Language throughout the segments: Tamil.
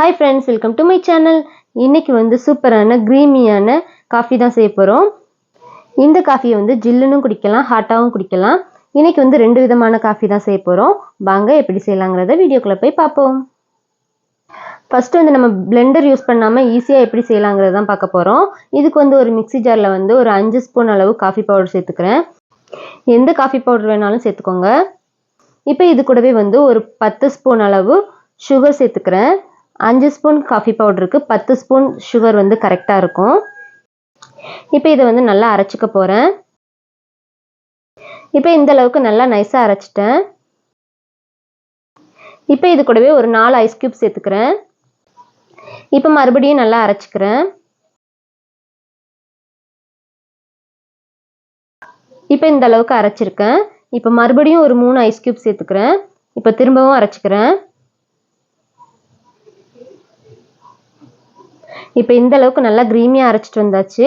Hi friends welcome to my channel இன்றைக்கி வந்து சூப்பரான க்ரீமியான காஃபி தான் செய்ய போகிறோம் இந்த காஃபியை வந்து ஜில்லுன்னு குடிக்கலாம் ஹாட்டாகவும் குடிக்கலாம். இன்றைக்கி வந்து ரெண்டு விதமான காஃபி தான் செய்ய போகிறோம் வாங்க எப்படி செய்யலாங்கிறத வீடியோக்குள்ளே போய் பார்ப்போம். ஃபஸ்ட்டு வந்து நம்ம பிளெண்டர் யூஸ் பண்ணாமல் ஈஸியாக எப்படி செய்யலாங்கிறது தான் பார்க்க போகிறோம் இதுக்கு வந்து ஒரு மிக்ஸி ஜாரில் வந்து ஒரு அஞ்சு ஸ்பூன் அளவு காஃபி பவுடர் சேர்த்துக்கிறேன். எந்த காஃபி பவுடர் வேணாலும் சேர்த்துக்கோங்க. இப்போ இது கூடவே வந்து ஒரு பத்து ஸ்பூன் அளவு சுகர் சேர்த்துக்கிறேன். அஞ்சு ஸ்பூன் காஃபி பவுடருக்கு பத்து ஸ்பூன் சுகர் வந்து கரெக்டாக இருக்கும். இப்போ இதை வந்து நல்லா அரைச்சிக்க போகிறேன் இப்போ இந்த அளவுக்கு நல்லா நைஸாக அரைச்சிட்டேன். இப்போ இது கூடவே ஒரு நாலு ஐஸ் க்யூப் சேர்த்துக்கிறேன். இப்போ மறுபடியும் நல்லா அரைச்சிக்கிறேன். இப்போ இந்த அளவுக்கு அரைச்சிருக்கேன். இப்போ மறுபடியும் ஒரு மூணு ஐஸ் க்யூப் சேர்த்துக்கிறேன். இப்போ திரும்பவும் அரைச்சிக்கிறேன். இப்போ இந்த அளவுக்கு நல்லா க்ரீமியாக அரைச்சிட்டு வந்தாச்சு.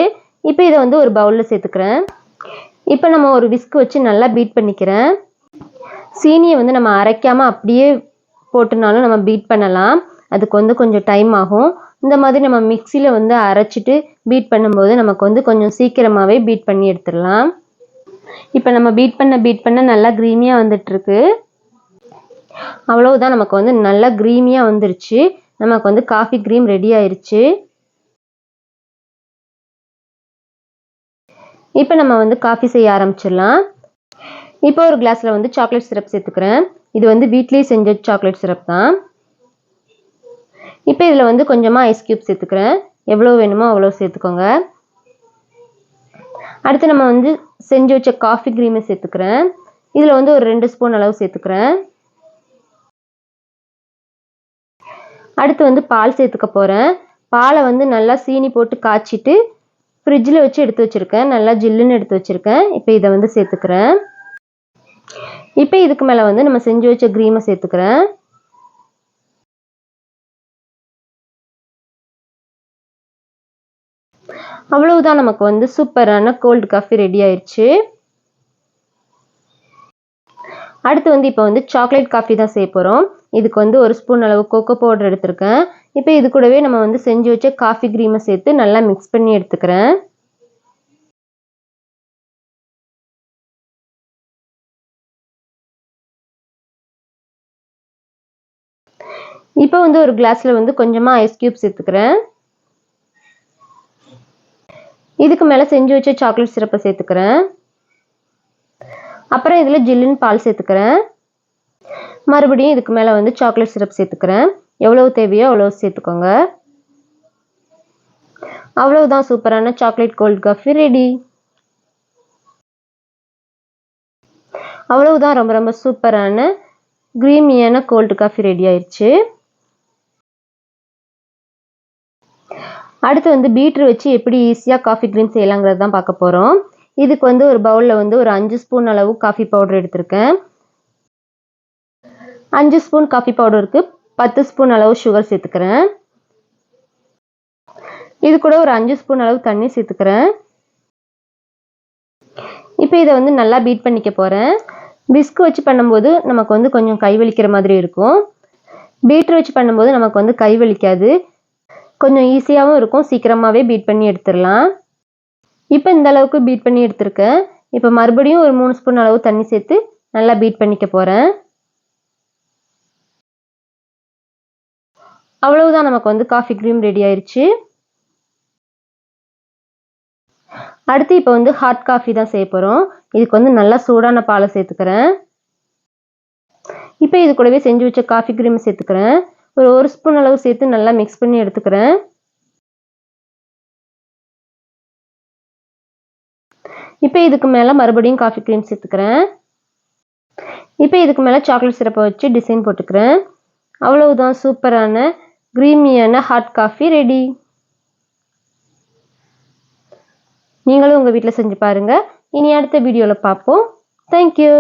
இப்போ இதை வந்து ஒரு பவுலில் சேர்த்துக்கிறேன். இப்போ நம்ம ஒரு விஸ்க் வச்சு நல்லா பீட் பண்ணிக்கிறேன். சீனியை வந்து நம்ம அரைக்காமல் அப்படியே போட்டுனாலும் நம்ம பீட் பண்ணலாம். அதுக்கு வந்து கொஞ்சம் டைம் ஆகும். இந்த மாதிரி நம்ம மிக்சியில் வந்து அரைச்சிட்டு பீட் பண்ணும்போது நமக்கு வந்து கொஞ்சம் சீக்கிரமாகவே பீட் பண்ணி எடுத்துடலாம். இப்போ நம்ம பீட் பண்ண பீட் பண்ண நல்லா க்ரீமியாக வந்துட்டுருக்கு. அவ்வளவுதான் நமக்கு வந்து நல்லா க்ரீமியாக வந்துருச்சு. நமக்கு வந்து காஃபி க்ரீம் ரெடி ஆயிடுச்சு இப்போ நம்ம வந்து காஃபி செய்ய ஆரம்பிச்சிடலாம். இப்போ ஒரு கிளாஸில் வந்து சாக்லேட் சிரப் சேர்த்துக்கிறேன். இது வந்து வீட்லேயே செஞ்ச சாக்லேட் சிரப் தான். இப்போ இதில் வந்து கொஞ்சமாக ஐஸ் க்யூப் சேர்த்துக்கிறேன். எவ்வளோ வேணுமோ அவ்வளோ சேர்த்துக்கோங்க. அடுத்து நம்ம வந்து செஞ்சு வச்ச காஃபி க்ரீமை சேர்த்துக்கிறேன். இதில் வந்து ஒரு ரெண்டு ஸ்பூன் அளவு சேர்த்துக்கிறேன். அடுத்து வந்து பால் சேர்த்துக்க போகிறேன் பாலை வந்து நல்லா சீனி போட்டு காய்ச்சிட்டு ஃப்ரிட்ஜில் வச்சு எடுத்து வச்சுருக்கேன். நல்லா ஜில்லுன்னு எடுத்து வச்சுருக்கேன். இப்போ இதை வந்து சேர்த்துக்கிறேன். இப்போ இதுக்கு மேலே வந்து நம்ம செஞ்சு வச்ச க்ரீமை சேர்த்துக்கிறேன். அவ்வளவுதான் நமக்கு வந்து சூப்பரான கோல்டு காஃபி ரெடி ஆயிடுச்சு அடுத்து வந்து இப்போ வந்து சாக்லேட் காஃபி தான் செய்ய போகிறோம் இதுக்கு வந்து ஒரு ஸ்பூன் அளவு கோகோ பவுடர் எடுத்திருக்கேன். இப்போ இது கூடவே நம்ம வந்து செஞ்சு வச்ச காஃபி க்ரீமை சேர்த்து நல்லா மிக்ஸ் பண்ணி எடுத்துக்கிறேன். இப்போ வந்து ஒரு கிளாஸில் வந்து கொஞ்சமாக ஐஸ் க்யூப் சேர்த்துக்கிறேன். இதுக்கு மேலே செஞ்சு வச்ச சாக்லேட் சிரப்பை சேர்த்துக்கிறேன். அப்புறம் இதில் ஜில்லுன்னு பால் சேர்த்துக்கிறேன். மறுபடியும் இதுக்கு மேலே வந்து சாக்லேட் சிரப் சேர்த்துக்கிறேன். எவ்வளவு தேவையோ அவ்வளோ சேர்த்துக்கோங்க. அவ்வளவுதான் சூப்பரான சாக்லேட் கோல்ட் காஃபி ரெடி அவ்வளவுதான் ரொம்ப ரொம்ப சூப்பரான க்ரீமியான கோல்டு காஃபி ரெடி ஆயிடுச்சு அடுத்து வந்து பீட்ரு வச்சு எப்படி ஈஸியாக காஃபி க்ரீம் செய்யலாங்கிறது தான் பார்க்க போகிறோம் இதுக்கு வந்து ஒரு பவுலில் வந்து ஒரு அஞ்சு ஸ்பூன் அளவு காஃபி பவுடர் எடுத்திருக்கேன். அஞ்சு ஸ்பூன் காஃபி பவுடருக்கு பத்து ஸ்பூன் அளவு சுகர் சேர்த்துக்கிறேன். இது கூட ஒரு அஞ்சு ஸ்பூன் அளவு தண்ணி சேர்த்துக்கிறேன். இப்போ இதை வந்து நல்லா பீட் பண்ணிக்க போகிறேன் பிஸ்கு வச்சு பண்ணும்போது நமக்கு வந்து கொஞ்சம் கை வலிக்கிற மாதிரி இருக்கும். பீட்ரு வச்சு பண்ணும்போது நமக்கு வந்து கை வலிக்காது. கொஞ்சம் ஈஸியாகவும் இருக்கும். சீக்கிரமாகவே பீட் பண்ணி எடுத்துடலாம். இப்போ இந்த அளவுக்கு பீட் பண்ணி எடுத்திருக்கேன். இப்போ மறுபடியும் ஒரு மூணு ஸ்பூன் அளவு தண்ணி சேர்த்து நல்லா பீட் பண்ணிக்க போகிறேன் அவ்வளவுதான் நமக்கு வந்து காஃபி க்ரீம் ரெடி ஆயிடுச்சு அடுத்து இப்போ வந்து ஹாட் காஃபி தான் செய்ய போகிறோம் இதுக்கு வந்து நல்லா சூடான பாலை சேர்த்துக்கிறேன். இப்போ இது கூடவே செஞ்சு வச்ச காஃபி க்ரீம் சேர்த்துக்கிறேன். ஒரு ஒரு ஸ்பூன் அளவு சேர்த்து நல்லா மிக்ஸ் பண்ணி எடுத்துக்கிறேன். இப்போ இதுக்கு மேலே மறுபடியும் காஃபி க்ரீம் சேர்த்துக்கிறேன். இப்போ இதுக்கு மேலே சாக்லேட் சிரப்பை வச்சு டிசைன் போட்டுக்கிறேன். அவ்வளவுதான் சூப்பரான க்ரீமியான ஹாட் காஃபி ரெடி நீங்களும் உங்கள் வீட்டில் செஞ்சு பாருங்கள் இனி அடுத்த வீடியோவில் பார்ப்போம் தேங்க்யூ